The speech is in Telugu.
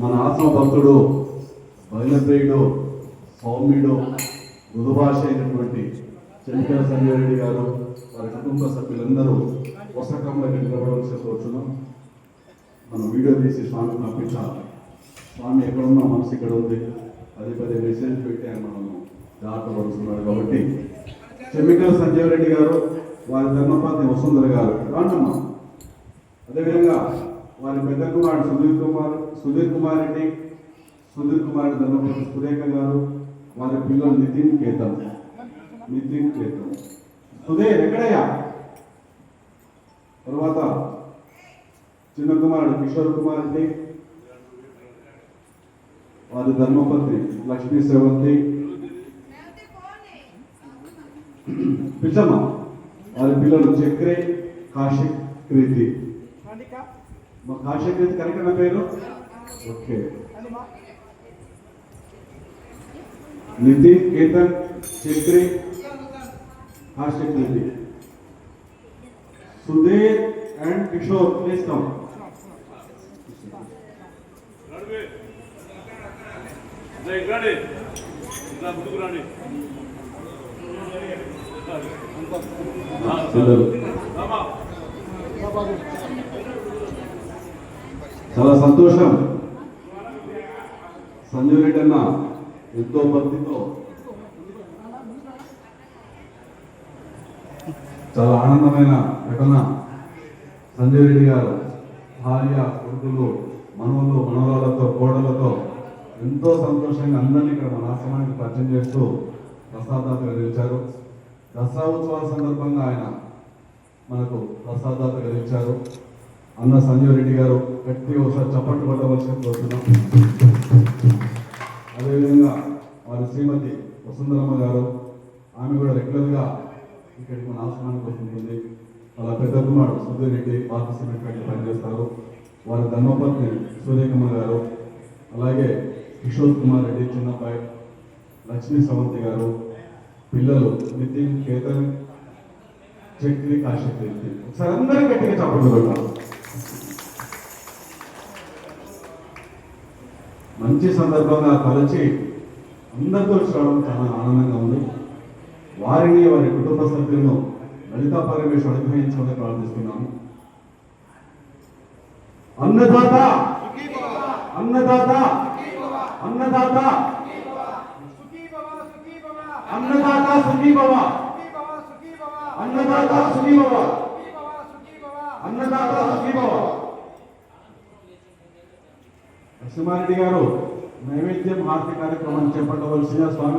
మన ఆత్మ భక్తుడు బయలప్రియుడు సౌమ్యుడు మృదుభాష అయినటువంటి చెంచల సంజయరెడ్డి గారు వారి కుటుంబ సభ్యులందరూ పుస్తకంలో నిలబడవలసి కోరుచున్నాం. మనం వీడియో తీసి స్వామికి పంపించాం స్వామి ఎక్కడున్నా మనసు ఇక్కడ ఉంది. పదే పదే మెసేజ్ పెట్టి ఆయన మనము దాటవలసిన్నాడు కాబట్టి. చెమ్మికల సంజయ్ రెడ్డి గారు వారి ధర్మపత్ని వసుంధర గారు రాండమ్మా. అదేవిధంగా వారి పెద్ద కుమారుడు సుధీర్ కుమార్ సుధీర్ కుమార్ రెడ్డి సుధీర్ కుమార్ రెడ్డి ధర్మపతి సురేఖ గారు వారి పిల్లలు నితిన్ కేతన్. నితిన్ కేతన్. సుధీర్ ఎక్కడయ్యా? తర్వాత చిన్న కుమారుడు కిషోర్ కుమార్ రెడ్డి వారి ధర్మపత్ని లక్ష్మీ సేవంతి పిచ్చమ్మ వారి పిల్లలు చక్రే కాశిక్ ప్రీతి. మా కాశిక్ కరెక్ట్ నా పేరు? Okay. Nitin Ketan Chakre Kashik Preeti Sudhir and Kishore please come రండి ఇలా ముందుకు రండి చాలా సంతోషం. సంజయ్ రెడ్డి అన్న ఎంతో భక్తితో చాలా ఆనందమైన ఘటన. సంజయ్ రెడ్డి గారు భార్య కొడుకులు మనవులు మనవరాలతో కోడలతో ఎంతో సంతోషంగా అందరినీ ఇక్కడ మన ఆశ్రమానికి పరిచయం చేస్తూ ప్రసాదాతగా నిలిచారు దసరా ఉత్సవాల సందర్భంగా ఆయన మనకు ప్రసాదాతగా నిలిచారు అన్న సంజయ్ రెడ్డి గారు గట్టి ఒకసారి చప్పట్లు పట్టవలసిన కోరుతున్నాం. అదేవిధంగా వారి శ్రీమతి వసుంధరమ్మ గారు ఆమె కూడా రెగ్యులర్గా ఇక్కడికి మన ఆశ్రమానికి వస్తుంటుంది వాళ్ళ పెద్ద కుమారుడు సుధీర్ రెడ్డి పాత సిమెంట్ ఫ్యాక్టరీ పనిచేస్తారు. వారి ధర్మపత్ని సూర్యకుమార్ గారు అలాగే కిషోర్ కుమార్ రెడ్డి చిన్నబ్బాయి లక్ష్మీ సవంతి గారు పిల్లలు నితిన్ కేతన్ చక్రి కాశ్యప్ రెడ్డి ఒకసారి అందరం గట్టిగా చప్పట్లు మంచి సందర్భంగా కలిసి అందరితో చూడడం చాలా ఆనందంగా ఉంది. వారిని వారి కుటుంబ సభ్యులను లలితా పరమేశ్వర అనుగ్రహించమని ప్రార్థిస్తున్నాము. అన్నదాత! అన్నదాత! అన్నదాత! అన్నదాత సుఖీభవ! అన్నదాత సుఖీభవ! అన్నదాత సుఖీభవ! నరసింహారెడ్డి గారు నైవేద్యం హారతి కార్యక్రమాన్ని చేపట్టవలసిన స్వామి